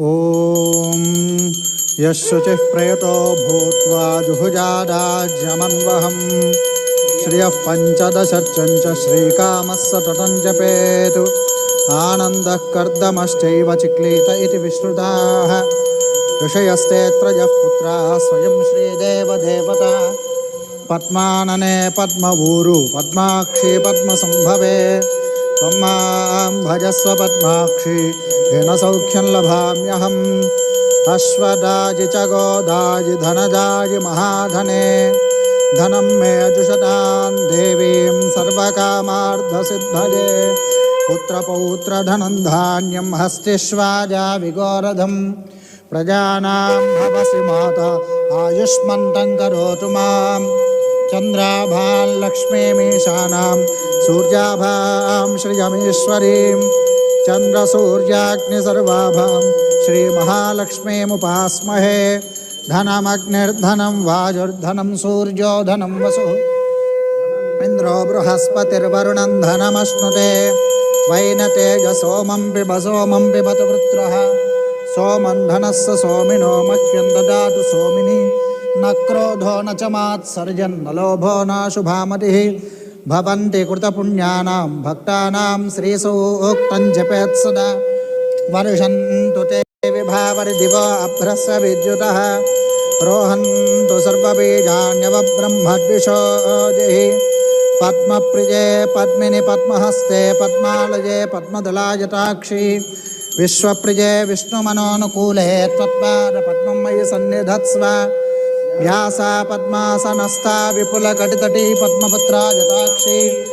ॐ यः शुचिः प्रयतो भूत्वा जुहुजाडाज्यमन्वहम् श्रियः पञ्चदशर्चं च श्रीकामः सततं जपेतु। आनन्दः कर्दमश्चैव ऋषयस्तेऽत्रजः पुत्राः स्वयं श्रीदेवदेवता। पद्मानने पद्मभूरु पद्माक्षी पद्मसम्भवे। भजस्व पद्माक्षी येन सौख्यं लभाम्यहम्। अश्वदाजि च गोदाजि धनदाजि महाधने, धनं मे जुषतां देवीं सर्वकामार्धसिद्धये। पुत्रपौत्रधनं धान्यं हस्तिष्वाजा विगोरधम्। प्रजानां भवसि माता, आयुष्मन्तं करोतु माँ चन्द्राभाल्लक्ष्मीमीशानां सूर्याभां श्रियमीश्वरीं, चन्द्रसूर्याग्निसर्वाभां श्रीमहालक्ष्मीमुपास्महे, धनमग्निर्धनं वायुर्धनं सूर्यो धनं वसुः। इन्द्रो बृहस्पतिर्वरुणं धनमश्नुते, वैनतेजसोमं पिब सोमं पिबतु वृत्रः। सोमं धनस्य सोमिनो मह्यं ददातु सोमिनि। न क्रोधो न च मात्सर्जन् न लोभो न शुभामतिः। भवन्ति कृतपुण्यानां भक्तानां श्रीसूक्तं जपेत् सदा। वर्षन्तु ते विभावरिदिव अभ्रस्य विद्युतः। रोहन्तु सर्वबीजान्यवब्रह्मद्विषोजिः पद्मप्रिये पद्मिनि पद्महस्ते पद्मालये पद्मदलायताक्षी। विश्वप्रिये विष्णुमनोनुकूले त्वत्पादपद्मं मयि सन्निधत्स्व। व्यासा पद्मासनस्था विपुलकटितटी पद्मपत्रा यताक्षी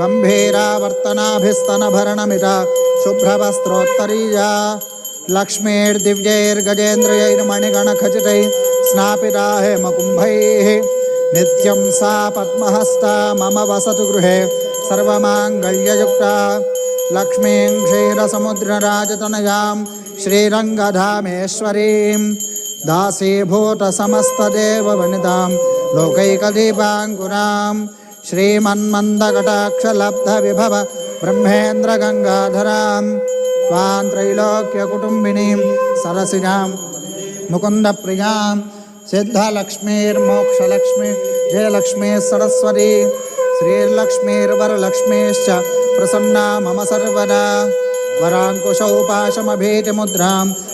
गम्भीरावर्तनाभिस्तनभरणमिता, शुभ्रवस्त्रोत्तरीया। लक्ष्मीर्दिव्यैर्गजेन्द्रयैर्मणिगणखचितैः स्नापिता हेमकुम्भैः। नित्यं सा पद्महस्ता, मम वसतु गृहे। सर्वमाङ्गल्ययुक्ता। लक्ष्मीं क्षीरसमुद्रराजतनयां श्रीरङ्गधामेश्वरीं दासीभूतसमस्तदेववनितां लोकैकदीपाङ्कुरां श्रीमन्मन्दकटाक्षलब्धविभव ब्रह्मेन्द्रगङ्गाधरां त्वां त्रैलोक्यकुटुम्बिनीं सरसिजां मुकुन्दप्रियाँ सिद्धलक्ष्मीर्मोक्षलक्ष्मी जयलक्ष्मी सरस्वती श्रीर्लक्ष्मीर्वरलक्ष्मीश्च प्रसन्ना मम सर्वदा। वराङ्कुशौ पाशमभीतिमुद्रां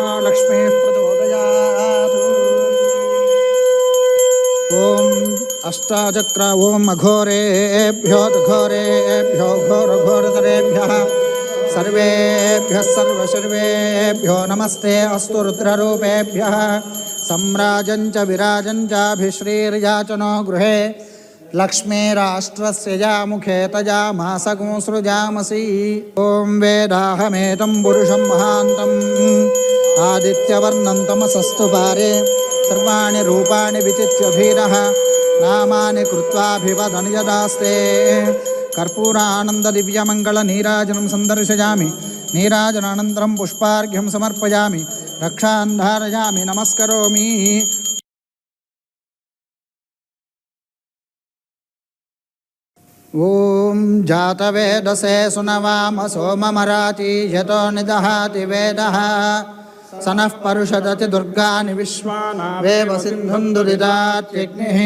तन्नो लक्ष्मीः अष्टाचक्र, ॐ अघोरेभ्यो घोरेभ्यो घोरघोरतरेभ्यः सर्वेभ्यः सर्वसर्वेभ्यो नमस्ते अस्तु रुद्ररूपेभ्यः। सम्राजं च विराजं चाभिश्रीर्याचनो गृहे। लक्ष्मीराष्ट्रस्य या मुखे तजा मासगुंसृजामसि। ॐ वेदाहमेतं पुरुषं महान्तम् आदित्यवर्णं तमसस्तु पारे सर्वाणि रूपाणि विचित्य धीरः नामानि कृत्वाभिवदन् यदास्ते कर्पूरानन्ददिव्यमङ्गलनीराजनं सन्दर्शयामि। नीराजनानन्तरं पुष्पार्घ्यं समर्पयामि। रक्षान् धारयामि नमस्करोमि। ॐ जातवेदसे सुनवाम सोममराति यतो निदहाति वेदः। स नः परुषदति दुर्गानि विश्वानावेव सिन्धुं दुरिदात्यग्निः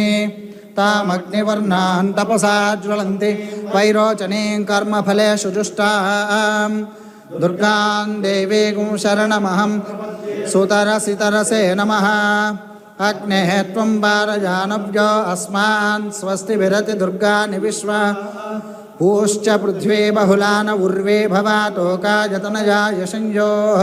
तामग्निवर्णान् तपसा ज्वलन्ति। वैरोचनीं कर्मफलेषु जुष्टां दुर्गां देवीगुं शरणमहं। सुतरसितरसे नमः। अग्नेः त्वं वारजानव्यो अस्मान् स्वस्ति विरति दुर्गानि विश्वा। पूश्च पृथ्वी बहुलान उर्वे भवातोका जतनया यशञ्जोः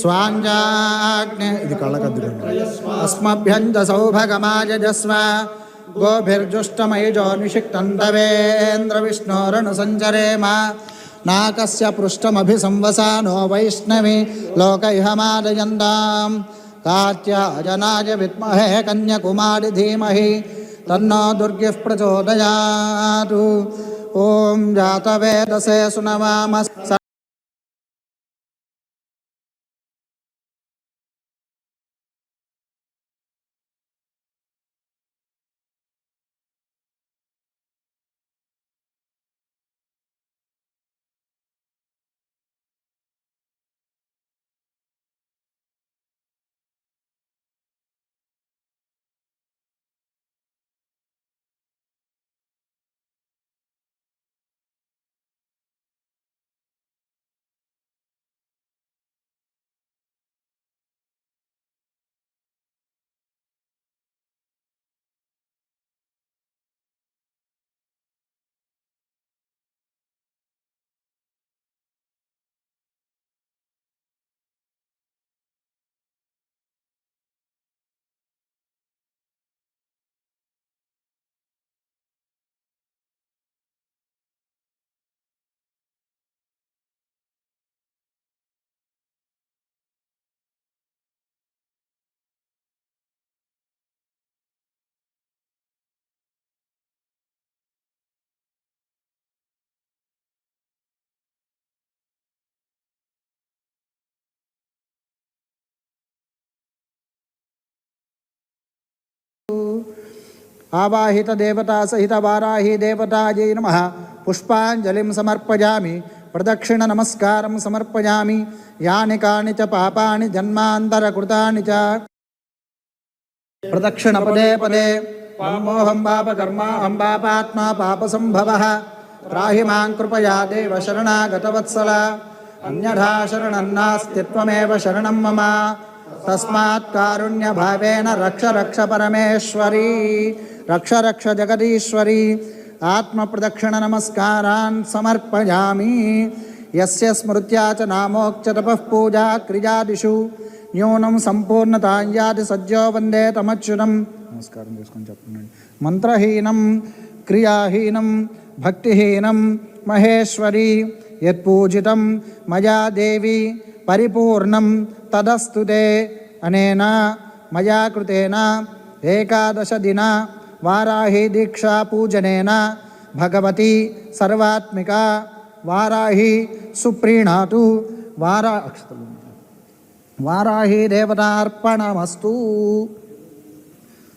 स्वाञ्जाग्ने गोभिर्जुष्टमयजो कळकद्रुण् अस्मभ्यञ्जसौभगमायजस्व गोभिर्जुष्टमयिजो निषिक्तन्तवेन्द्रविष्णोरणुसञ्चरेम नाकस्य पृष्ठमभिसंवसानो वैष्णवी लोक इह मादयन्ताम् कात्याजनाय विद्महे कन्याकुमारि तन्नो दुर्ग प्रचोदया ओं जातवेदसे सुनवामः आवाहित देवता सहित वाराही देवता जय नम. पुष्पाजलि पुष्पाञ्जलिं प्रदक्षिण नमस्कार समर्पयामि. यानि कानि च पापानि जन्मान्तरकृतानि च. प्रदक्षिणपदे पदे पामोऽहं पापकर्माहं पापात्मा पापसम्भवः. त्राहि माँ कृपया देव शरणागत वत्सला अन्यथा शरणं नास्ति, त्वमेव शरणं मम. తస్మాత్ కారుణ్య భావేన రక్ష రక్ష పరమేశ్వరీ రక్ష రక్ష జగదీశ్వరీ ఆత్మ ప్రదక్షిణ నమస్కారాన్ సమర్పయామి. ఎస్య స్మృత్యా చ నామోక్చ తపః పూజా క్రియాదిషు న్యూనం సంపూర్ణతాయాది సజ్జో వందే తమచ్యుతం. నమస్కారం చేసుకొని చెప్పండి. మంత్రహీనం క్రియాహీనం భక్తిహీనం మహేశ్వరి యత్పూజితం మయా దేవి पिपूर्ण तदस्तु ते। एकादश दिन वाराही दीक्षा पूजन भगवती सर्वात्मिका वाराही सुप्रीणातु वारा वाराही देवतापणमस्तु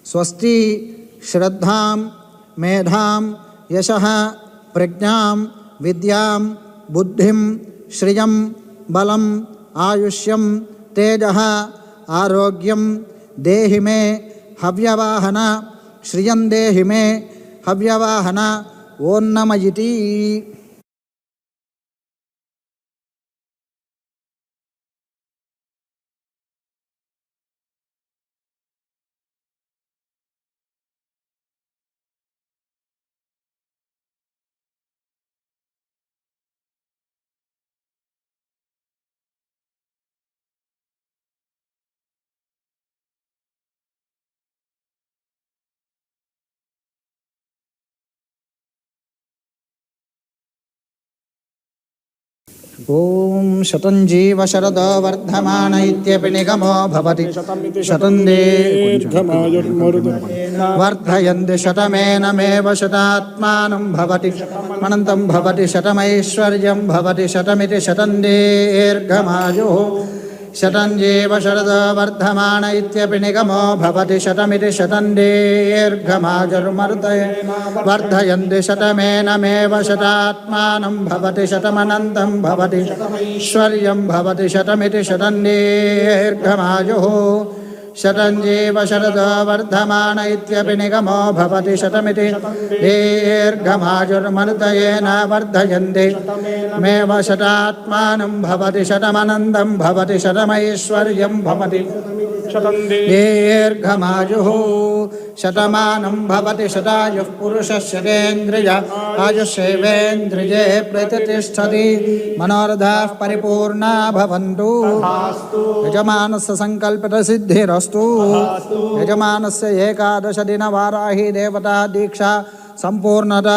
स्वस्ति श्रद्धा, मेधा, यश, प्रज्ञा, विद्या, बुद्धि, श्रिय, बलम ఆయుష్యం తేజ ఆరోగ్యం దేహి మే హవ్యవాహన శ్రియం దేహి మే హవ్యవాహన ఓన్నమయితి ॐ शतं जीव शरद वर्धमान इत्यपि निगमो भवति शतं वर्धयन्ति शतमेनमेव शतात्मानं भवति। अनन्तं भवति शतमैश्वर्यं भवति। शतमिति शतं दीर्घमायुः शतं शरद इत्यपि निगमो भवति शतमिति शतं दीर्घमाजुर्मर्दय वर्धयन्ति शतमेनमेव शतात्मानं भवति शतमनन्तं भवति। शतञ्जीव शरदो वर्धमान इत्यपि निगमो भवति शतमिति। दीर्घमाजुर्मृत वर्धयन्ति। मेव शतात्मानं भवति शतमनन्दं भवति शतमैश्वर्यं भवति। दीर्घमायुः शतमानं भवति शतायुः पुरुषः शतेन्द्रिय आयुष्येवेन्द्रिये प्रतिष्ठति मनोरथाः परिपूर्णा भवन्तु यजमानस्य सङ्कल्पितसिद्धिरस्तु यजमानस्य एकादशदिनवाराही देवता दीक्षा सम्पूर्णता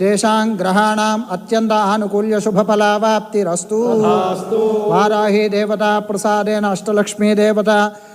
तेषां ग्रहाणाम् अत्यन्त आनुकूल्यशुभफलावाप्तिरस्तु वाराही देवता प्रसादेन अष्टलक्ष्मी देवता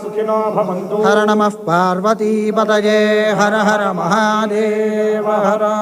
సుఖినో భవంతు హర నమః పార్వతీపతయే హర హర మహాదేవ హరా